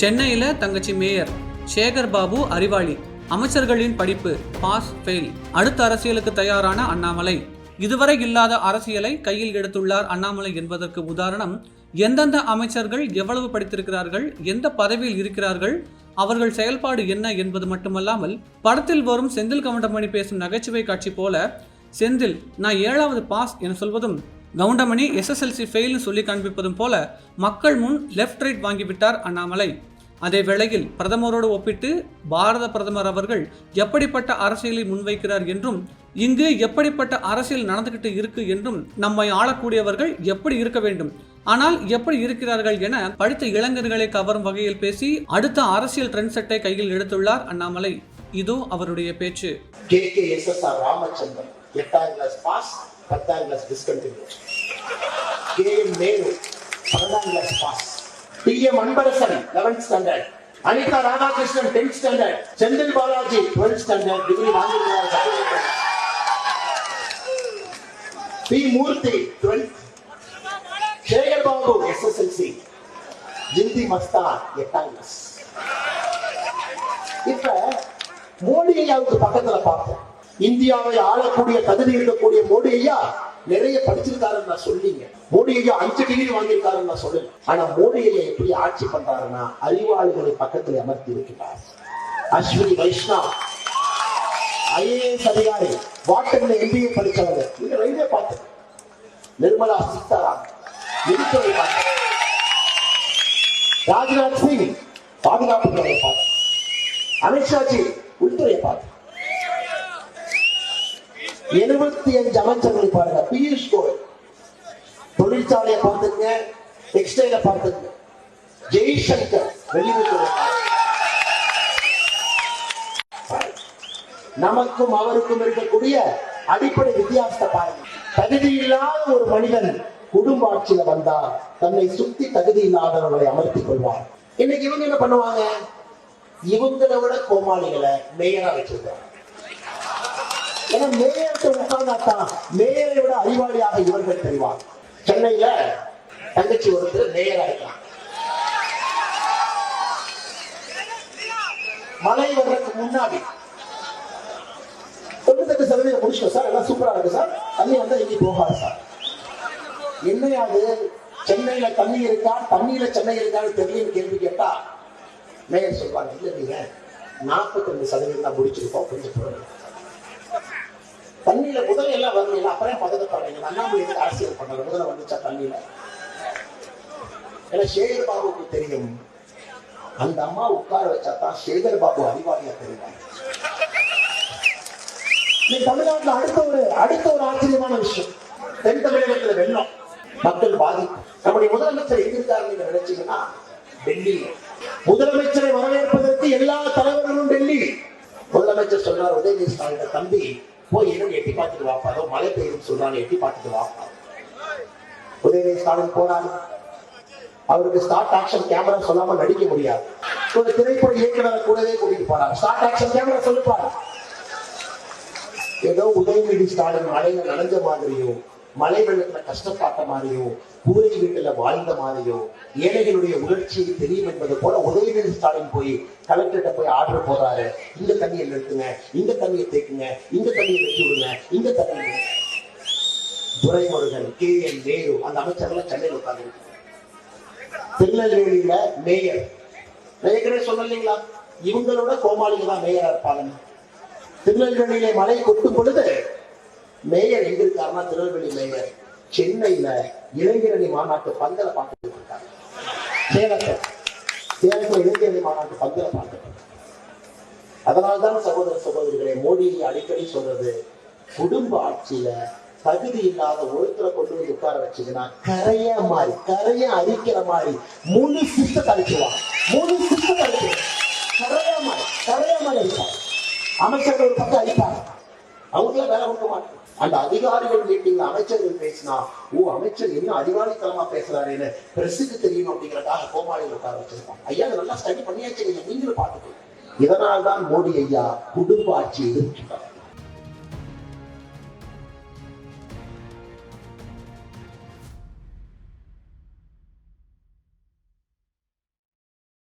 சென்னையில் தங்கச்சி மேயர் சேகர் பாபு அறிவாளி. அமைச்சர்களின் படிப்பு பாஸ் ஃபெயில் அடுத்த அரசியலுக்கு தயாரான அண்ணாமலை. இதுவரை இல்லாத அரசியலை கையில் எடுத்துள்ளார் அண்ணாமலை என்பதற்கு உதாரணம் எந்தெந்த அமைச்சர்கள் எவ்வளவு படித்திருக்கிறார்கள் எந்த பதவியில் இருக்கிறார்கள் அவர்கள் செயல்பாடு என்ன என்பது மட்டுமல்லாமல் படத்தில் வரும் செந்தில் கவுண்டமணி பேசும் நகைச்சுவை காட்சி போல செந்தில் நான் ஏழாவது பாஸ் என சொல்வதும் கவுண்டமணி எஸ்எஸ்எல்சி ஃபெயில்னு சொல்லி காண்பிப்பதும் போல மக்கள் முன் லெஃப்ட் ரைட் வாங்கிவிட்டார் அண்ணாமலை. அதே வேளையில் பிரதமரோடு ஒப்பிட்டு பாரத பிரதமர் அவர்கள் எப்படிப்பட்ட அரசியலை முன்வைக்கிறார் என்றும் இங்கு எப்படிப்பட்ட அரசியல் நடந்துகிட்டு இருக்கு என்றும் நம்மை ஆளக்கூடியவர்கள் எப்படி இருக்க வேண்டும் ஆனால் எப்படி இருக்கிறார்கள் என படித்த இளைஞர்களை கவரும் வகையில் பேசி அடுத்த அரசியல் ட்ரெண்ட் செட்டை கையில் எடுத்துள்ளார் அண்ணாமலை. இதோ அவருடைய பேச்சு. K K S S R Ramachandran. எட்டாம் கிளாஸ் பாஸ் பத்தாம் class discontinue K M Nehru பன்னெண்டாம் class pass P M Anbarasan eleventh standard Anitha Radhakrishnan tenth standard Senthil Balaji twelfth standard degree வாங்கியிருக்கிறார் P Moorthy twelfth Sekar Babu SSLC Gingee Masthan எட்டாம் class இப்ப மோடி ஐயாவுக்கு பக்கத்துல பார்த்தோம் இந்தியாவை ஆளக்கூடிய தகுதி இருக்கக்கூடிய மோடி ஐயா நிறைய படிச்சிருக்காருன்னு நான் சொல்லிங்க. மோடி ஐயா அஞ்சு டிகிரி வாங்கியிருக்காருன்னு நான் சொல்லுங்க ஆனா மோடி ஐயா எப்படி ஆட்சி பண்றாருன்னா அறிவாளிகளை பக்கத்தில் அமர்த்தி இருக்கிறார். அஸ்வினி வைஷ்ணவ் ஐஏஎஸ் அதிகாரி வாட்டர்ல எம்பிஏ படிச்சவங்க நீங்க ரயில்வே பார்த்து நிர்மலா சீதாராம் நிதித்துறை பார்த்தேன் ராஜ்நாத் சிங் பாதுகாப்பு துறையை அமித்ஷாஜி உள்துறையை பார்த்து. எழுபத்தி அஞ்சு அமைச்சர்கள் பாருங்க. பியூஷ் கோயல். தொழிற்சாலையை பார்த்துங்க டெக்ஸ்டைல பார்த்துங்க ஜெய்சங்கர் வெளியுறவுத்துறை நமக்கும் அவருக்கும் இருக்கக்கூடிய அடிப்படை வித்தியாசத்தை பாருங்க. தகுதி இல்லாத ஒரு மனிதன் குடும்ப ஆட்சியில வந்தா தன்னை சுத்தி தகுதி இல்லாதவர்களை அமர்த்திக் கொள்வார் இன்னைக்கு இவங்க என்ன பண்ணுவாங்க? இவங்களை விட கோமாளிகளை மேயரா வச்சிருக்காங்க. ஏன்னா மேயர்கிட்ட உட்கார்ந்தாத்தான் மேயரை விட அறிவாளியாக இவர்கள் தெரிவார் சென்னையில தங்கச்சி ஒருத்தர் மேயரா இருக்கலாம் மழை வர்றதுக்கு முன்னாடி தொண்ணூத்தெட்டு சதவீதம் முடிச்சோம் சார். எல்லாம் சூப்பரா இருக்கு சார். தண்ணி வந்தா எங்கேயும் போகாது சார். என்னையாது சென்னையில தண்ணி இருக்கா? தண்ணியில சென்னை இருக்கான்னு தெரியல கேள்வி கேட்டா மேயர் சொல்வாங்க இல்ல நீங்க நாற்பத்தி ரெண்டு சதவீதம் தான் முடிச்சிருக்கோம் கொஞ்சம் பொருள் தண்ணியில முதல்ல எல்லாம் வரல அப்புறம் பதக்கத்தாங்க அண்ணாமலை எதுக்கு அரசியல் பண்ணாரு முதல்ல வந்துச்சா தண்ணியில? ஏன்னா சேகர் பாபுக்கு தெரியும். அந்த அம்மா உட்கார வச்சா தான் சேகர் பாபு அறிவாளியா தெரியும் நீ தமிழ்நாட்டுல அடுத்த ஒரு அடுத்த ஒரு ஆச்சரியமான விஷயம். தென் தமிழகத்துல வெள்ளம். மக்கள் பாதிப்பு. நம்முடைய முதலமைச்சர் எங்க இருக்காரு நீங்க நினைச்சீங்கன்னா டெல்லி. முதலமைச்சரை வரவேற்பதற்கு எல்லா தலைவர்களும் டெல்லி. முதலமைச்சர் சொன்னார் உதயநிதி ஸ்டாலின் தம்பி போய் என்னன்னு எட்டி பார்த்துட்டு வாப்பா? மழை பெய்யும் சொல்றாங்க எட்டி பார்த்துட்டு வாப்பா. உதயநிதி ஸ்டாலின் போனாரு. அவருக்கு ஸ்டார்ட் ஆக்ஷன் கேமரா சொல்லாம நடிக்க முடியாது. ஒரு திரைப்பட இயக்குனர் கூடவே கூட்டிட்டு போறாங்க ஸ்டார்ட் ஆக்ஷன் கேமரா சொல்லுப்பாரு. ஏதோ உதயநிதி ஸ்டாலின் மழையில நனைஞ்ச மாதிரியோ மழை வெள்ளத்துல கஷ்டப்பட்ட மாதிரியோ கூரை வீட்டுல வாழ்ந்த மாதிரியோ ஏழைகளுடைய உணர்ச்சியை தெரியும் என்பது போல உதயநிதி ஸ்டாலின் போய் கலெக்டர்கிட்ட போய் ஆர்டர் போடுறாரு. இந்த தண்ணியை நிறுத்துங்க இந்த தண்ணியை தேக்குங்க இந்த தண்ணியை வெட்டி விடுங்க இந்த தண்ணியை துரைமுருகன் கே. என். நேரு அந்த அமைச்சர்லாம் சென்னையில் உட்கார்ந்து திருநெல்வேலியில மேயர் ஏற்கனவே சொன்னீங்களா இவங்களோட கோமாளிகள் தான் மேயரா இருப்பாங்க திருநெல்வேலியில மழை கொட்டும் பொழுது மேயர் எங்க இருக்காருன்னா திருநெல்வேலி மேயர் சென்னையில இளைஞரணி மாநாட்டு பந்தல பார்த்துட்டு இருக்காங்க சேலத்தை சேலத்துல இளைஞரணி மாநாட்டு பந்தல பார்த்துட்டு அதனால்தான் சகோதர சகோதரிகளை மோடி அடிக்கடி சொல்றது குடும்ப ஆட்சியில தகுதி இல்லாத ஒருத்தரை கொண்டு வந்து உட்கார வச்சீங்கன்னா கரைய மாதிரி கரைய அரிக்கிற மாதிரி மூணு சிஸ்டத்தை அடிச்சுவாங்க மூணு சிஸ்டத்தை அடிச்சுவாங்க கரைய மாதிரி கரைய மாதிரி அமைச்சர்கள் ஒரு பக்கம் அடிப்பாங்க அவங்களே வேலை கொடுக்க மாட்டாங்க அந்த அதிகாரிகள் மீட்டிங்ல அமைச்சர்கள் பேசினா ஓ அமைச்சர் என்ன அதிகாரித்தனமா பேசுறாருன்னு பிரசுக்கு தெரியும் அப்படிங்கிறக்காக கோமாளிகள் உட்கார வச்சிருப்பாங்க. ஐயா இதை நல்லா ஸ்டடி பண்ணியாச்சு நீங்க நீங்களும் பார்த்துக்கணும் இதனால்தான் மோடி ஐயா குடும்ப ஆட்சி எதிர்க்கிறார்